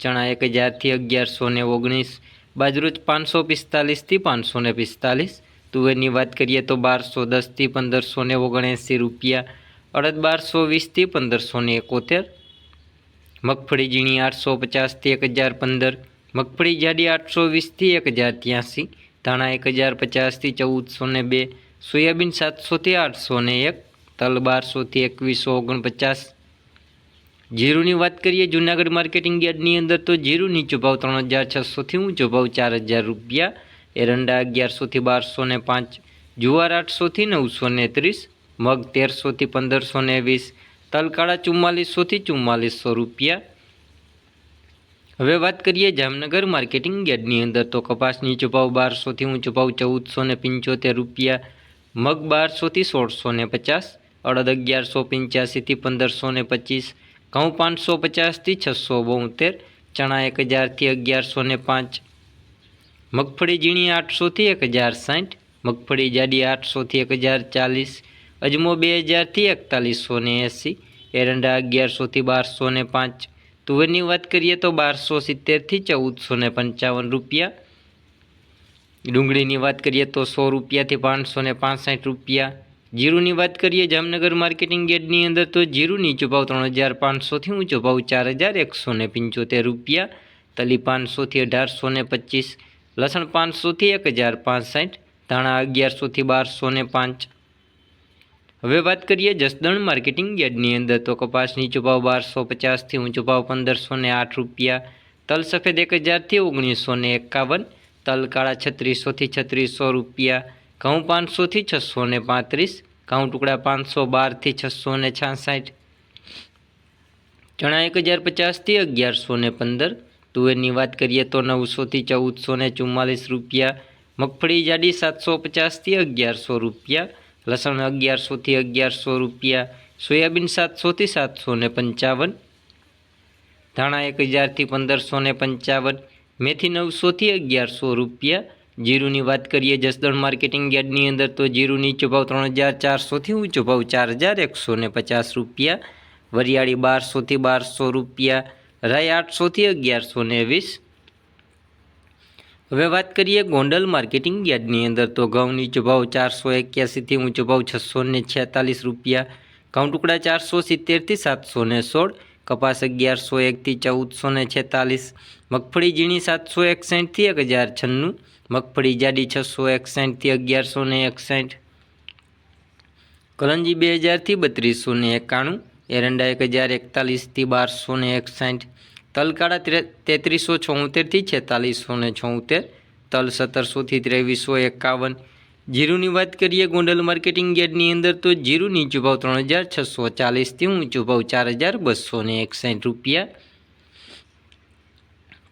ચણા એક હજારથી અગિયારસો ને ઓગણીસ, બાજરોજ પાંચસો પિસ્તાલીસથી પાંચસો ને પિસ્તાલીસ. તુવેરની વાત કરીએ તો બારસો દસથી પંદરસો ને ઓગણએંસી રૂપિયા, અડદ બારસો વીસથી પંદરસો ને એકોતેર. મગફળી ઝીણી આઠસો પચાસથી એક હજાર પંદર. મગફળી જાડી આઠસો વીસથી એક હજાર ત્યાંસી. ધાણા એક હજાર પચાસથી ચૌદસો ને બે. સોયાબીન સાતસોથી આઠસો ને એક. તલ બારસોથી એકવીસો ઓગણપચાસ. જીરુની વાત કરીએ, જૂનાગઢ માર્કેટિંગ યાર્ડની અંદર તો જીરું નીચો ભાવ ત્રણ હજાર છસોથી ઊંચો ભાવ ચાર હજાર રૂપિયા, એરંડા અગિયારસોથી બારસો ને પાંચ, જુવાર આઠસોથી નવસો ને ત્રીસ, મગ તેરસોથી પંદરસો ને વીસ, તલકાળા ચુમ્માલીસોથી ચુમ્માલીસો રૂપિયા. હવે વાત કરીએ જામનગર માર્કેટિંગ યાર્ડની અંદર તો કપાસ નીચો ભાવ બારસોથી ઊંચો ભાવ ચૌદસો ને પંચોતેર રૂપિયા, મગ બારસોથી સોળસો ને પચાસ, અડદ અગિયારસો પંચ્યાસીથી પંદરસો ને પચીસ ઘઉં પાંચસો પચાસથી છસો બોતેર, ચણા એક હજારથી અગિયારસો ને પાંચ. મગફળી ઝીણી આઠસોથી એક હજાર સાઠ મગફળી જાડી આઠસોથી એક હજાર ચાલીસ અજમો બે હજારથી એકતાલીસો ને એંસી, એરંડા અગિયારસોથી બારસો ને પાંચ. તુવેરની વાત કરીએ તો બારસો સિત્તેરથી ચૌદસો ને પંચાવન રૂપિયા. ડુંગળીની વાત કરીએ તો સો રૂપિયાથી પાંચસો ને રૂપિયા. જીરુની વાત કરીએ, જામનગર માર્કેટિંગ યાર્ડની અંદર તો જીરું નીચો ભાવ ત્રણ હજાર પાંચસોથી ઊંચો ભાવ ચાર હજાર એકસો ને પંચોતેર રૂપિયા, તલી પાંચસોથી અઢારસો ને પચીસ, લસણ પાંચસોથી એક હજાર પાંસઠ ધાણા અગિયારસોથી બારસો ને પાંચ. હવે વાત કરીએ જસદણ માર્કેટિંગ યાર્ડની અંદર તો કપાસ નીચો ભાવ બારસો પચાસથી ઊંચો ભાવ પંદરસો ને આઠ રૂપિયા, તલ સફેદ એક હજારથી ઓગણીસો ને એકાવન, તલ કાળા છત્રીસોથી છત્રીસો રૂપિયા, ઘઉં પાંચસોથી છસો ને પાંત્રીસ ઘઉં ટુકડા પાંચસો બારથી છસો ને છાસઠ. ચણા એક હજાર પચાસથી અગિયારસો ને પંદર. તુવેરની વાત કરીએ તો નવસોથી ચૌદસો ને ચુમ્માલીસ રૂપિયા. મગફળી જાડી સાતસો પચાસથી અગિયારસો રૂપિયા. લસણ અગિયારસોથી અગિયારસો રૂપિયા. સોયાબીન સાતસોથી સાતસો ને પંચાવન. ધાણા એક હજારથી પંદરસો ને પંચાવન. મેથી નવસોથી અગિયારસો રૂપિયા. જીરુની વાત કરીએ, જસદણ માર્કેટિંગ યાર્ડની અંદર તો જીરું નીચો ત્રણ હજાર ચારસોથી ઊંચો ભાવ ચાર હજાર એકસો ને પચાસ રૂપિયા, વરિયાળી બારસોથી બારસો રૂપિયા રાય આઠસોથી અગિયારસો ને વીસ હવે વાત કરીએ ગોંડલ માર્કેટિંગ યાર્ડની અંદર તો ઘઉં નીચો ચારસો એક્યાસીથી ઊંચો ભાવ છસો ને છેતાલીસ રૂપિયા, ઘઉં ટુકડા ચારસો સિત્તેરથી સાતસો ને સોળ, કપાસ અગિયારસો એકથી ચૌદસો ને છેતાલીસ, મગફળી ઝીણી સાતસો એકસઠથી એક હજાર છન્નું મગફળી જાડી છસો એકસાઠથી અગિયારસો ને એકસાઠ. કલંજી બે હજારથી બત્રીસો ને એકાણું. એરંડા એક હજાર એકતાલીસથી બારસો ને એકસાઠ. તલકાળા ત્રે- તેત્રીસો છોતેરથી છેતાલીસો ને છોતેર. તલ સત્તરસોથી ત્રેવીસો એકાવન. જીરુની વાત કરીએ ગોંડલ માર્કેટિંગ યાર્ડની અંદર તો જીરું નીચું ભાવ ત્રણ હજાર છસો ચાલીસથી ઊંચું ભાવ ચાર હજાર બસો ને એકસાઠ રૂપિયા.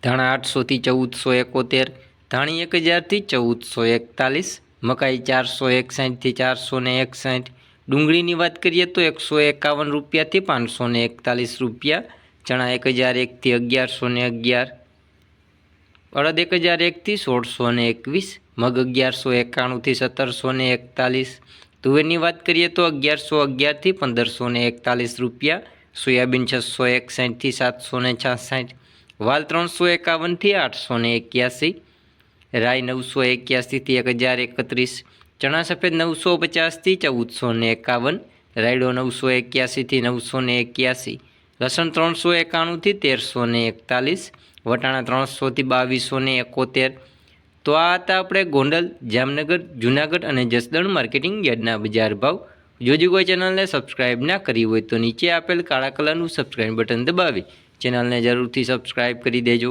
ધાણા આઠસોથી ચૌદસો એકોતેર. ધાણી એક હજારથી ચૌદસો એકતાલીસ, મકાઈ ચારસો એકસાઠથી ચારસો ને એકસાઠ. ડુંગળીની વાત કરીએ તો એકસો એકાવન રૂપિયાથી પાંચસો ને એકતાલીસ રૂપિયા, ચણા એક હજાર એકથી અગિયારસો ને અગિયાર. અડદ એક હજાર એકથી સોળસો ને એકવીસ, મગ અગિયારસો એકાણુંથી સત્તરસો ને એકતાલીસ. તુવેરની વાત કરીએ તો અગિયારસો અગિયારથી પંદરસો ને એકતાલીસ રૂપિયા, સોયાબીન છસો એકસાઠથી સાતસો ને છાસઠ. વાલ ત્રણસો એકાવનથી આઠસો ને એક્યાસી. રાય નવસો એક્યાસીથી એક હજાર એકત્રીસ ચણા સફેદ નવસો પચાસથી ચૌદસો ને એકાવન, રાયડો નવસો એક્યાસીથી નવસો ને એક્યાસી, લસણ ત્રણસો એકાણુંથી તેરસો ને એકતાલીસ, વટાણા ત્રણસોથી બાવીસો ને એકોતેર. તો આ હતા આપણે ગોંડલ, જામનગર, જુનાગઢ અને જસદણ માર્કેટિંગ યાર્ડના બજાર ભાવ. જો જો કોઈ ચેનલને સબસ્ક્રાઇબ ના કરી હોય તો નીચે આપેલ કાળા કલરનું સબસ્ક્રાઇબ બટન દબાવી. ચેનલને જરૂરથી સબસ્ક્રાઇબ કરી દેજો.